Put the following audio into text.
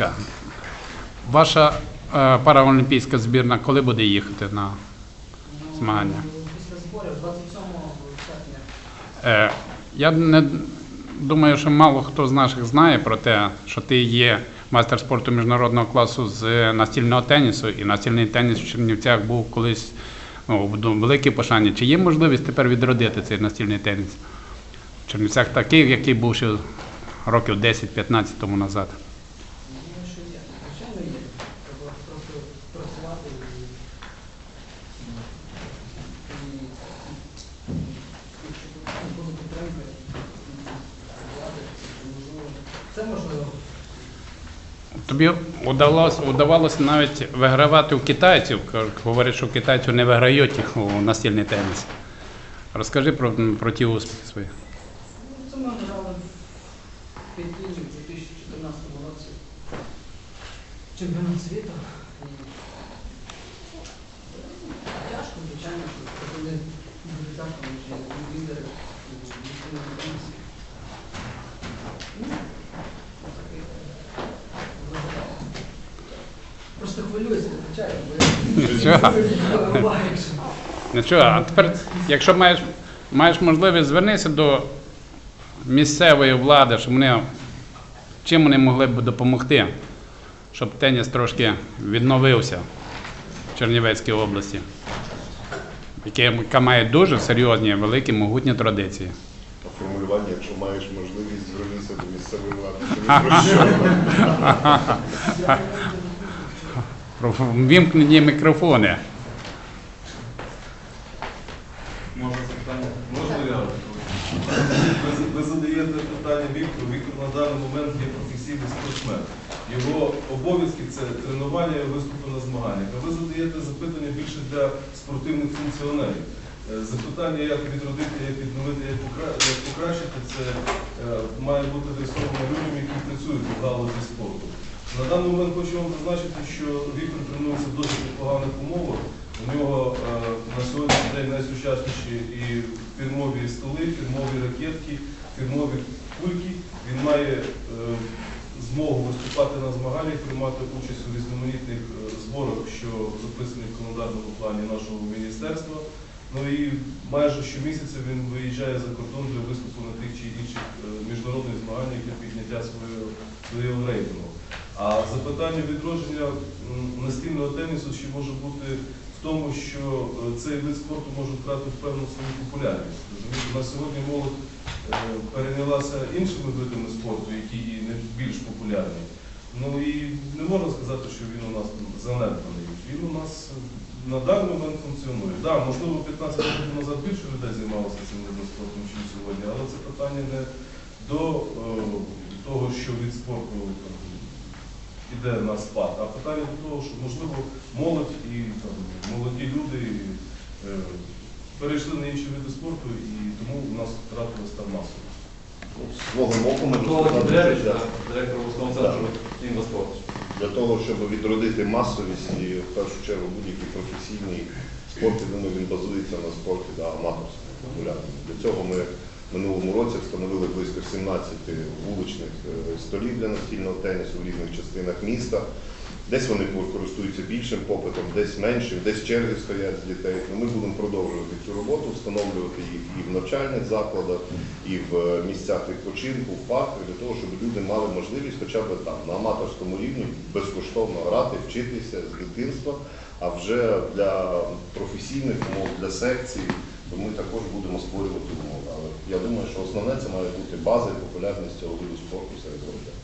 ласка, ваша е, параолімпійська збірна коли буде їхати на змагання? Після зборів 27 серпня. Е, я не думаю, що мало хто з наших знає про те, що ти є майстер спорту міжнародного класу з настільного тенісу, і настільний теніс в Чернівцях був колись ну, в великій пошані. Чи є можливість тепер відродити цей настільний теніс? В Чернівцях такий, який був ще років 10-15 тому назад. Думаю, що є. Звичайно, є. Треба просто працювати і. ну, і- Якщо буде підтримка влади, то можливо. Це можливо. Тобі удалося, удавалося навіть вигравати у китайців. Говорять, що китайці не виграють їх у настільний теніс. Розкажи про, про ті успіхи свої. Ну, Це ми грали в Пекіні в 2014 році. Чемпіонат світу. І Тяжко, звичайно, що вони тяжко, що лідери у міжнародному тенісі. Ну, такий результат. Просто хвилююся, звичайно, бо Нічого. я Нічого, а тепер, якщо маєш, маєш можливість, звернися до місцевої влади, щоб вони, чим вони могли б допомогти, щоб теніс трошки відновився в Чернівецькій області, яка має дуже серйозні, великі, могутні традиції. А формулювання, якщо маєш можливість, звернися до місцевої влади. Це не про що. Вімкнені мікрофони. Можна запитання? Можна я? Ви, ви задаєте питання Віктору. Віктор на даний момент є професійний спортсмен. Його обов'язки це тренування і виступи на змаганнях. А ви задаєте запитання більше для спортивних функціонерів. Е, Запитання, як відродити, як відновити, як покращити, це е, має бути адресовано людям, які працюють у галузі спорту. На даний момент хочу вам зазначити, що Віктор тренується в досить непоганих умовах. У нього е, на сьогоднішній день найсучасніші і фірмові столи, фірмові ракетки, фірмові кульки. Він має е, змогу виступати на змаганнях, приймати участь у різноманітних е, зборах, що записані в календарному плані нашого міністерства. Ну і майже щомісяця він виїжджає за кордон для виступу на тих чи інших е, міжнародних змаганнях для підняття свого рейтингу. А запитання відродження настільного тенісу ще може бути в тому, що е, цей вид спорту може втратити певну свою популярність. На сьогодні молодь е, перейнялася іншими видами спорту, які не більш популярні. Ну і не можна сказати, що він у нас занедбаний. Він у нас на даний момент функціонує. Так, можливо, 15 років назад більше людей займалося цим видом спорту, ніж сьогодні, але це питання не до е, того, що від спорту іде на спад, а питання до того, що можливо молодь і там, молоді люди е, перейшли на інші види спорту і тому у нас втратилась там масово. Ну, З свого боку ми Кудрявич, директор обласного центру інвестспорту. для того, щоб відродити масовість і в першу чергу будь-який професійний спорт, я думаю, він базується на спорті да, аматорському, популярному. Для цього ми минулому році встановили близько 17 вуличних е, столів для настільного тенісу в різних частинах міста. Десь вони користуються більшим попитом, десь меншим, десь черги стоять з дітей. Ну, ми будемо продовжувати цю роботу, встановлювати їх і в навчальних закладах, і в е, місцях відпочинку, в парках, для того, щоб люди мали можливість хоча б там на аматорському рівні безкоштовно грати, вчитися з дитинства. А вже для професійних умов, для секцій, то ми також будемо створювати умови. Але я думаю, що основне це має бути база і популярність цього виду спорту серед громадян.